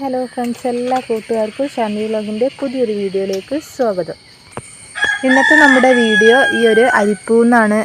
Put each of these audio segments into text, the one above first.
Hello friends എല്ലാ കൂട്ടുകാർക്കും ഷാമി വ്ലോഗിന്റെ പുതിയൊരു വീഡിയോയിലേക്ക് സ്വാഗതം. ഇന്നത്തെ നമ്മുടെ വീഡിയോ ഈ ഒരു അരിപ്പൂ എന്നാണ്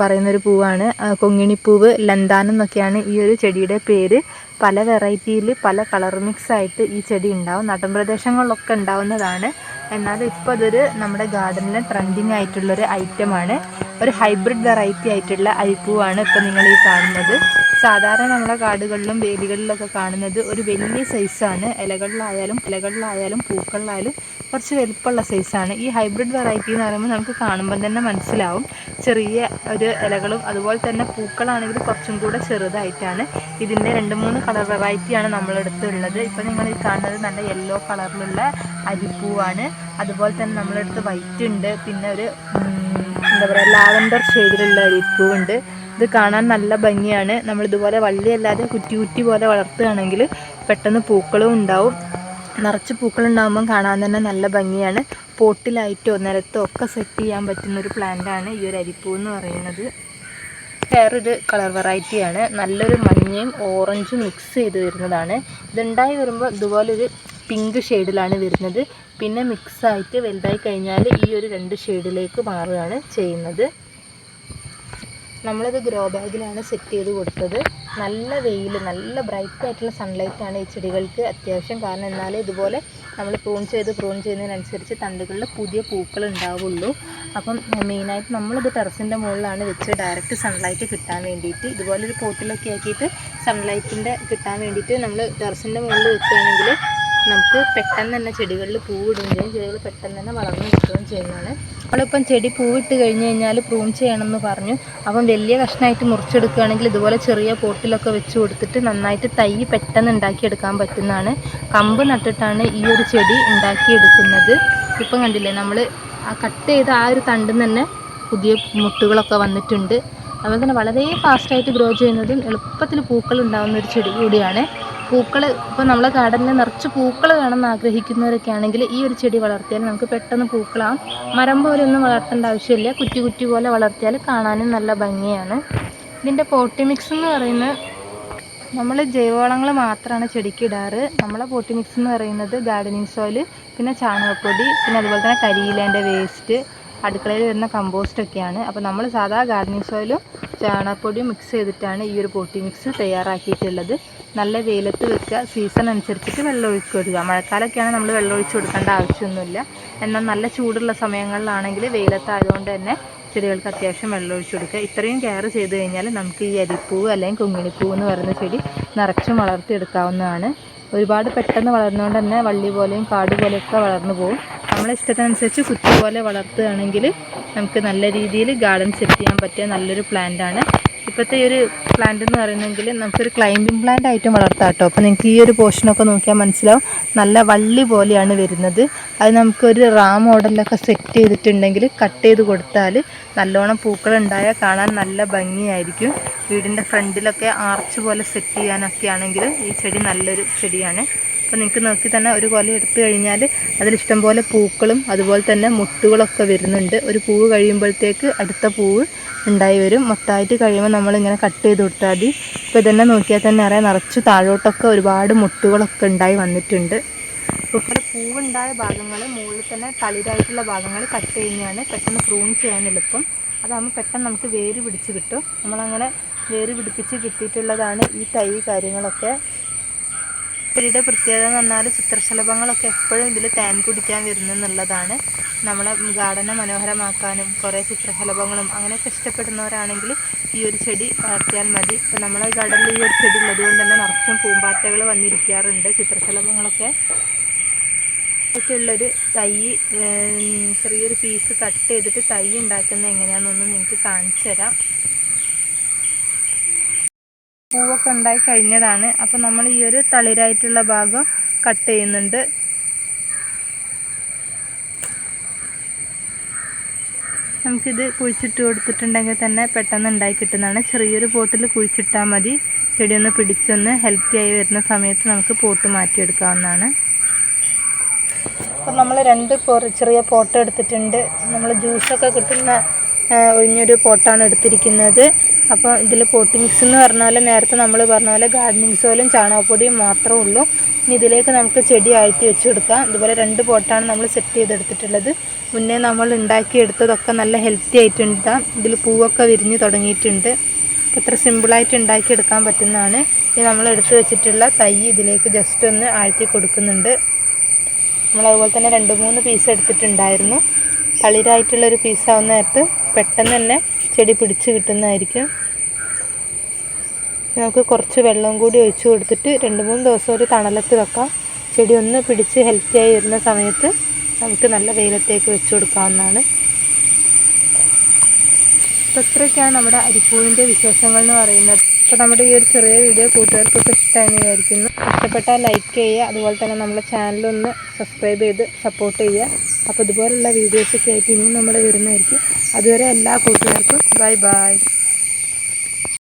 പറയുന്നൊരു പൂവാണ്. കൊങ്ങിണിപ്പൂവ് ലന്താനം എന്നൊക്കെയാണ് ഈ ഒരു ചെടിയുടെ പേര്. പല വെറൈറ്റിയിൽ പല കളർ മിക്സ് ആയിട്ട് ഈ ചെടി ഉണ്ടാവും. നാട്ടിൻ പ്രദേശങ്ങളിലൊക്കെ ഉണ്ടാവുന്നതാണ്. എന്നാൽ ഇപ്പോൾ അതൊരു നമ്മുടെ ഗാർഡനിൽ ട്രെൻഡിങ് ആയിട്ടുള്ളൊരു ഐറ്റമാണ് ഒരു ഹൈബ്രിഡ് വെറൈറ്റി ആയിട്ടുള്ള അരിപ്പൂവാണ് ഇപ്പോൾ നിങ്ങൾ ഈ കാണുന്നത്. സാധാരണ നമ്മുടെ കാടുകളിലും വേലികളിലൊക്കെ കാണുന്നത് ഒരു വലിയ സൈസാണ് ഇലകളിലായാലും ഇലകളിലായാലും പൂക്കളിലായാലും കുറച്ച് വലുപ്പമുള്ള സൈസാണ് ഈ ഹൈബ്രിഡ് വെറൈറ്റി എന്ന് പറയുമ്പോൾ നമുക്ക് കാണുമ്പോൾ തന്നെ മനസ്സിലാവും. ചെറിയ ഒരു ഇലകളും അതുപോലെ തന്നെ പൂക്കളാണെങ്കിൽ കുറച്ചും കൂടെ ചെറുതായിട്ടാണ്. ഇതിന്റെ രണ്ട് മൂന്ന് കളർ വെറൈറ്റിയാണ് നമ്മളെടുത്ത് ഉള്ളത് ഇപ്പോൾ നിങ്ങൾ ഈ കാണുന്നത് നല്ല യെല്ലോ കളറിലുള്ള അരിപ്പൂവാണ്. അതുപോലെ തന്നെ നമ്മളെടുത്ത് വൈറ്റ് ഉണ്ട്. പിന്നെ ഒരു എന്താ പറയുക ലാവൻഡർ ഷെയ്ഡിലുള്ള അരിപ്പൂവുണ്ട്. ഇത് കാണാൻ നല്ല ഭംഗിയാണ്. നമ്മൾ ഇതുപോലെ വള്ളിയല്ലാതെ കുറ്റി കുറ്റി പോലെ വളർത്തുകയാണെങ്കിൽ പെട്ടെന്ന് പൂക്കളും ഉണ്ടാവും. നിറച്ച് പൂക്കളുണ്ടാകുമ്പം കാണാൻ തന്നെ നല്ല ഭംഗിയാണ്. പോട്ടിലായിട്ടോ നിലത്തോ ഒക്കെ സെറ്റ് ചെയ്യാൻ പറ്റുന്ന ഒരു പ്ലാന്റാണ് ഈ ഒരു അരിപ്പൂ എന്ന് പറയുന്നത്. വേറൊരു കളർ വെറൈറ്റിയാണ് നല്ലൊരു മഞ്ഞയും ഓറഞ്ചും മിക്സ് ചെയ്ത് വരുന്നതാണ്. ഇതുണ്ടായി വരുമ്പോൾ ഇതുപോലൊരു പിങ്ക് ഷെയ്ഡിലാണ് വരുന്നത്. പിന്നെ മിക്സായിട്ട് വലുതായി കഴിഞ്ഞാൽ ഈ ഒരു രണ്ട് ഷെയ്ഡിലേക്ക് മാറുകയാണ് ചെയ്യുന്നത്. നമ്മളിത് ഗ്രോ ബാഗിലാണ് സെറ്റ് ചെയ്ത് കൊടുത്തത്. നല്ല വെയിൽ നല്ല ബ്രൈറ്റ് ആയിട്ടുള്ള സൺലൈറ്റ് ആണ് ഈ ചെടികൾക്ക് അത്യാവശ്യം. കാരണം എന്നാലേ ഇതുപോലെ നമ്മൾ പ്രൂൺ ചെയ്ത് പ്രൂൺ ചെയ്യുന്നതിനനുസരിച്ച് തണ്ടുകളിൽ പുതിയ പൂക്കൾ ഉണ്ടാവുള്ളൂ. അപ്പം മെയിനായിട്ട് നമ്മളിത് ടെറസിന്റെ മുകളിലാണ് വെച്ച് ഡയറക്റ്റ് സൺലൈറ്റ് കിട്ടാൻ വേണ്ടിയിട്ട്. ഇതുപോലെ ഒരു പോട്ടിലൊക്കെ ആക്കിയിട്ട് സൺലൈറ്റിന്റെ കിട്ടാൻ വേണ്ടിയിട്ട് നമ്മൾ ടെറസിന്റെ മുകളിൽ വെക്കുകയാണെങ്കിൽ നമുക്ക് പെട്ടെന്ന് തന്നെ ചെടികളിൽ പൂവിടുകയും ചെടികൾ പെട്ടെന്ന് തന്നെ വളർന്നു നിൽക്കുകയും ചെയ്യുന്നതാണ്. നമ്മളിപ്പം ചെടി പൂവിട്ട് കഴിഞ്ഞ് കഴിഞ്ഞാൽ പ്രൂൺ ചെയ്യണമെന്ന് പറഞ്ഞു. അപ്പം വലിയ കഷ്ണമായിട്ട് മുറിച്ചെടുക്കുകയാണെങ്കിൽ ഇതുപോലെ ചെറിയ പോട്ടിലൊക്കെ വെച്ച് കൊടുത്തിട്ട് നന്നായിട്ട് തൈ പെട്ടെന്ന് ഉണ്ടാക്കിയെടുക്കാൻ പറ്റുന്നതാണ്. കമ്പ് നട്ടിട്ടാണ് ഈ ഒരു ചെടി ഉണ്ടാക്കിയെടുക്കുന്നത്. ഇപ്പം കണ്ടില്ലേ നമ്മൾ ആ കട്ട് ചെയ്ത ആ ഒരു തണ്ടിൽ തന്നെ പുതിയ മുട്ടുകളൊക്കെ വന്നിട്ടുണ്ട്. അതുപോലെ തന്നെ വളരെ ഫാസ്റ്റായിട്ട് ഗ്രോ ചെയ്യുന്നതും എളുപ്പത്തിൽ പൂക്കൾ ഉണ്ടാകുന്ന ഒരു ചെടി കൂടിയാണ്. പൂക്കൾ ഇപ്പോൾ നമ്മളെ ഗാർഡനിൽ നിറച്ച് പൂക്കൾ വേണമെന്ന് ആഗ്രഹിക്കുന്നവരൊക്കെ ആണെങ്കിൽ ഈ ഒരു ചെടി വളർത്തിയാൽ നമുക്ക് പെട്ടെന്ന് പൂക്കളാവും മരം പോലെയൊന്നും വളർത്തേണ്ട ആവശ്യമില്ല. കുറ്റി കുറ്റി പോലെ വളർത്തിയാൽ കാണാനും നല്ല ഭംഗിയാണ്. ഇതിന്റെ പോട്ടി മിക്സ് എന്ന് പറയുന്നത് നമ്മൾ ജൈവവളങ്ങൾ മാത്രമാണ് ചെടിക്ക് ഇടാറ്. നമ്മളെ പോട്ടി മിക്സ് എന്ന് പറയുന്നത് ഗാർഡനിങ് സോയിൽ പിന്നെ ചാണകപ്പൊടി പിന്നെ അതുപോലെ തന്നെ കരിയിലേന്റെ വേസ്റ്റ് അടുക്കളയിൽ വരുന്ന കമ്പോസ്റ്റൊക്കെയാണ് അപ്പോൾ നമ്മൾ സാധാ ഗാർഡനിങ് സോയിലും ചാണകപ്പൊടിയും മിക്സ് ചെയ്തിട്ടാണ് ഈ ഒരു പോട്ടി മിക്സ് തയ്യാറാക്കിയിട്ടുള്ളത്. നല്ല വെയിലത്ത് വെക്കുക. സീസൺ അനുസരിച്ചിട്ട് വെള്ളം ഒഴിച്ച് കൊടുക്കുക. മഴക്കാലമൊക്കെയാണ് നമ്മൾ വെള്ളം ഒഴിച്ച് കൊടുക്കേണ്ട ആവശ്യമൊന്നുമില്ല. എന്നാൽ നല്ല ചൂടുള്ള സമയങ്ങളിലാണെങ്കിൽ വെയിലത്തായതുകൊണ്ട് തന്നെ ചെടികൾക്ക് അത്യാവശ്യം വെള്ളം ഒഴിച്ചു കൊടുക്കുക. ഇത്രയും കെയർ ചെയ്ത് കഴിഞ്ഞാൽ നമുക്ക് ഈ അരിപ്പൂവ് അല്ലെങ്കിൽ കുങ്ങിണിപ്പൂവ് എന്ന് പറയുന്ന ചെടി നിറച്ചും വളർത്തിയെടുക്കാവുന്നതാണ്. ഒരുപാട് പെട്ടെന്ന് വളർന്നുകൊണ്ട് തന്നെ വള്ളി പോലെയും കാട് പോലെയൊക്കെ വളർന്നു പോകും നമ്മളെ ഇഷ്ടത്തിനനുസരിച്ച് കുറ്റി പോലെ വളർത്തുകയാണെങ്കിൽ നമുക്ക് നല്ല രീതിയിൽ ഗാർഡൻ സെറ്റ് ചെയ്യാൻ പറ്റിയ നല്ലൊരു പ്ലാന്റ് ആണ്. ഇപ്പോഴത്തെ ഈ ഒരു പ്ലാന്റ് എന്ന് പറയുന്നെങ്കിൽ നമുക്കൊരു ക്ലൈമ്പിംഗ് പ്ലാന്റ് ആയിട്ടും വളർത്താം കേട്ടോ. അപ്പോൾ നിങ്ങൾക്ക് ഈ ഒരു പോർഷനൊക്കെ നോക്കിയാൽ മനസ്സിലാവും. നല്ല വള്ളി പോലെയാണ് വരുന്നത്. അത് നമുക്കൊരു റാ മോഡലിലൊക്കെ സെറ്റ് ചെയ്തിട്ടുണ്ടെങ്കിൽ കട്ട് ചെയ്ത് കൊടുത്താൽ നല്ലോണം പൂക്കൾ ഉണ്ടായാൽ കാണാൻ നല്ല ഭംഗിയായിരിക്കും. വീടിന്റെ ഫ്രണ്ടിലൊക്കെ ആർച്ച് പോലെ സെറ്റ് ചെയ്യാനൊക്കെ ആണെങ്കിൽ ഈ ചെടി നല്ലൊരു ചെടിയാണ്. അപ്പോൾ നിങ്ങൾക്ക് നോക്കി തന്നെ ഒരു കൊല എടുത്തു കഴിഞ്ഞാൽ അതിലിഷ്ടം ഇഷ്ടംപോലെ പൂക്കളും അതുപോലെ തന്നെ മുട്ടുകളൊക്കെ വരുന്നുണ്ട്. ഒരു പൂവ് കഴിയുമ്പോഴത്തേക്ക് അടുത്ത പൂവ് ഉണ്ടായി വരും. മൊത്തമായിട്ട് കഴിയുമ്പോൾ നമ്മളിങ്ങനെ കട്ട് ചെയ്ത് കൊടുത്താൽ മതി. ഇപ്പോൾ ഇതന്നെ നോക്കിയാൽ തന്നെ അറിയാം. നിറച്ച് താഴോട്ടൊക്കെ ഒരുപാട് മുട്ടുകളൊക്കെ ഉണ്ടായി വന്നിട്ടുണ്ട്. അപ്പോൾ ഇവിടെ പൂവുണ്ടായ ഭാഗങ്ങൾ മുകളിൽ തന്നെ തളിരായിട്ടുള്ള ഭാഗങ്ങൾ കട്ട് ചെയ്യുന്നതാണ്. പെട്ടെന്ന് പ്രൂൺ ചെയ്യാൻ എളുപ്പം അതാകുമ്പോൾ പെട്ടെന്ന് നമുക്ക് വേര് പിടിച്ച് കിട്ടും. നമ്മളങ്ങനെ വേര് പിടിപ്പിച്ച് കിട്ടിയിട്ടുള്ളതാണ് ഈ തൈ കാര്യങ്ങളൊക്കെ. ചെടിയുടെ പ്രത്യേകത എന്ന് പറഞ്ഞാൽ ചിത്രശലഭങ്ങളൊക്കെ എപ്പോഴും ഇതിൽ തേൻ കുടിക്കാൻ വരുന്നു എന്നുള്ളതാണ് നമ്മളെ ഗാർഡനെ മനോഹരമാക്കാനും കുറേ ചിത്രശലഭങ്ങളും അങ്ങനെയൊക്കെ ഇഷ്ടപ്പെടുന്നവരാണെങ്കിൽ ഈ ഒരു ചെടി വളർത്തിയാൽ മതി. ഇപ്പം നമ്മളെ ഗാർഡനിൽ ഈ ഒരു ചെടി ഉള്ളതുകൊണ്ട് തന്നെ നിറച്ചും പൂമ്പാറ്റകൾ വന്നിരിക്കാറുണ്ട് ചിത്രശലഭങ്ങളൊക്കെ. ഒക്കെയുള്ളൊരു തൈ ചെറിയൊരു പീസ് കട്ട് ചെയ്തിട്ട് തൈ ഉണ്ടാക്കുന്നത് എങ്ങനെയാണെന്നൊന്ന് നിങ്ങൾക്ക് കാണിച്ചു തരാം പൂവൊക്കെ ഉണ്ടായി കഴിഞ്ഞതാണ്. അപ്പോൾ നമ്മൾ ഈ ഒരു തളിരായിട്ടുള്ള ഭാഗം കട്ട് ചെയ്യുന്നുണ്ട്. നമുക്കിത് കുഴിച്ചിട്ട് കൊടുത്തിട്ടുണ്ടെങ്കിൽ തന്നെ പെട്ടെന്ന് ഉണ്ടായി കിട്ടുന്നതാണ്. ചെറിയൊരു പോട്ടിൽ കുഴിച്ചിട്ടാൽ മതി. ചെടിയൊന്ന് പിടിച്ചൊന്ന് ഹെൽത്തി ആയി വരുന്ന സമയത്ത് നമുക്ക് പോട്ട് മാറ്റിയെടുക്കാവുന്നതാണ്. അപ്പം നമ്മൾ രണ്ട് ചെറിയ പോട്ട് എടുത്തിട്ടുണ്ട്. നമ്മൾ ജ്യൂസൊക്കെ കിട്ടുന്ന ഒഴിഞ്ഞൊരു പോട്ടാണ് എടുത്തിരിക്കുന്നത്. അപ്പോൾ ഇതിൽ പോട്ടി മിക്സ് എന്ന് പറഞ്ഞാൽ നേരത്തെ നമ്മൾ പറഞ്ഞ പോലെ ഗാർഡനിങ് സോയിലും ചാണകപ്പൊടിയും മാത്രമേ ഉള്ളൂ. ഇനി ഇതിലേക്ക് നമുക്ക് ചെടി ആഴ്ത്തി വെച്ച് കൊടുക്കാം. ഇതുപോലെ രണ്ട് പോട്ടാണ് നമ്മൾ സെറ്റ് ചെയ്തെടുത്തിട്ടുള്ളത്. മുന്നേ നമ്മൾ ഉണ്ടാക്കിയെടുത്തതൊക്കെ നല്ല ഹെൽത്തി ആയിട്ടുണ്ട് ഇതിൽ പൂവൊക്കെ വിരിഞ്ഞ് തുടങ്ങിയിട്ടുണ്ട്. അപ്പോൾ ഇത്ര സിമ്പിളായിട്ട് ഉണ്ടാക്കിയെടുക്കാൻ പറ്റുന്നതാണ്. ഇനി നമ്മൾ എടുത്ത് വെച്ചിട്ടുള്ള തൈ ഇതിലേക്ക് ജസ്റ്റ് ഒന്ന് ആഴ്ത്തി കൊടുക്കുന്നുണ്ട്. നമ്മൾ അതുപോലെ തന്നെ രണ്ട് മൂന്ന് പീസ് എടുത്തിട്ടുണ്ടായിരുന്നു. തളിരായിട്ടുള്ളൊരു പീസാവുന്ന നേരത്ത് പെട്ടെന്ന് തന്നെ ചെടി പിടിച്ച് കിട്ടുന്നതായിരിക്കും. നമുക്ക് കുറച്ച് വെള്ളം കൂടി ഒഴിച്ചു കൊടുത്തിട്ട് രണ്ട് മൂന്ന് ദിവസം ഒരു തണലത്ത് വെക്കാം. ചെടി ഒന്ന് പിടിച്ച് ഹെൽത്തിയായി വരുന്ന സമയത്ത് നമുക്ക് നല്ല വെയിലത്തേക്ക് വെച്ച് കൊടുക്കാവുന്നതാണ്. അപ്പോൾ ഇത്രയൊക്കെയാണ് നമ്മുടെ അരിപ്പൂവിന്റെ വിശേഷങ്ങൾ എന്ന് പറയുന്നത്. അപ്പോൾ നമ്മുടെ ഈ ഒരു ചെറിയ വീഡിയോ കൂട്ടുകാർക്കൊക്കെ ഇഷ്ടമായി വിചാരിക്കുന്നു. ഇഷ്ടപ്പെട്ടാൽ ലൈക്ക് ചെയ്യുക. അതുപോലെ തന്നെ നമ്മുടെ ചാനലൊന്ന് സബ്സ്ക്രൈബ് ചെയ്ത് സപ്പോർട്ട് ചെയ്യുക. അപ്പോൾ ഇതുപോലുള്ള വീഡിയോസൊക്കെ ആയിട്ട് ഇനിയും നമ്മൾ വരുന്നതായിരിക്കും. അതുവരെ എല്ലാ കൂട്ടുകാർക്കും ബൈ ബൈ